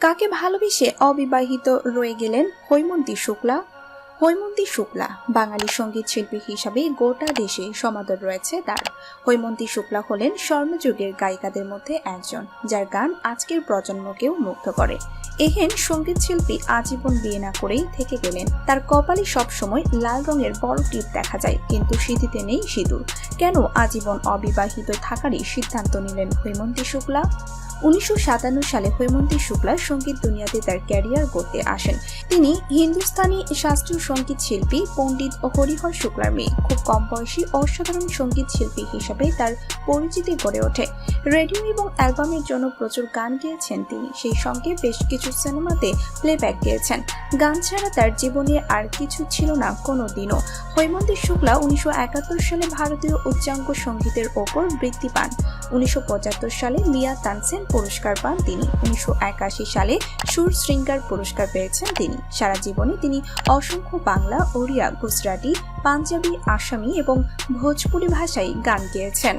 কাকে ভালোবেসে অবিবাহিত রয়ে গেলেন হৈমন্তী শুক্লা? হৈমন্তী শুক্লা, বাঙালি সংগীত শিল্পী হিসাবে গোটা দেশে সমাদর রয়েছে তার। হৈমন্তী শুক্লা হলেন স্বর্ণযুগের গায়িকাদের মধ্যে একজন, যার গান আজকের প্রজন্মকেও মুগ্ধ করে। এহেন সংগীত শিল্পী আজীবন বিয়ে না করেই থেকে গেলেন। তার কপালে সবসময় লাল রঙের বড় টিপ দেখা যায়, কিন্তু সিঁথিতে নেই সিঁদুর। কেন আজীবন অবিবাহিত থাকারই সিদ্ধান্ত নিলেন হৈমন্তী শুক্লা? উনিশশো সাতান্ন সালে হৈমন্তী শুক্লা সংগীত দুনিয়াতে তার ক্যারিয়ার গড়তে আসেন। তিনি হিন্দুস্তানি শাস্ত্রীয় সংগীত শিল্পী পণ্ডিত হরিহর শুক্লার মেয়ে। খুব কম বয়সী অসাধারণ সংগীত শিল্পী হিসাবে তার পরিচিতি গড়ে ওঠে। রেডিও এবং অ্যালবামের জন্য প্রচুর গান গেয়েছেন তিনি। সেই সঙ্গে বেশ কিছু সিনেমাতে প্লেব্যাক গেয়েছেন। গান ছাড়া তার জীবনে আর কিছু ছিল না কোনো দিনও হৈমন্তী শুক্লা উনিশশো একাত্তর সালে ভারতীয় উচ্চাঙ্গ সঙ্গীতের ওপর বৃত্তি পান। উনিশশো পঁচাত্তর সালে মিয়া তানসেন পুরস্কার পান তিনি। উনিশশো একাশি সালে সুর শৃঙ্গার পুরস্কার পেয়েছেন তিনি। সারা জীবনে তিনি অসংখ্য বাংলা, ওড়িয়া, গুজরাটি, পাঞ্জাবি, আসামি এবং ভোজপুরি ভাষায় গান গেয়েছেন।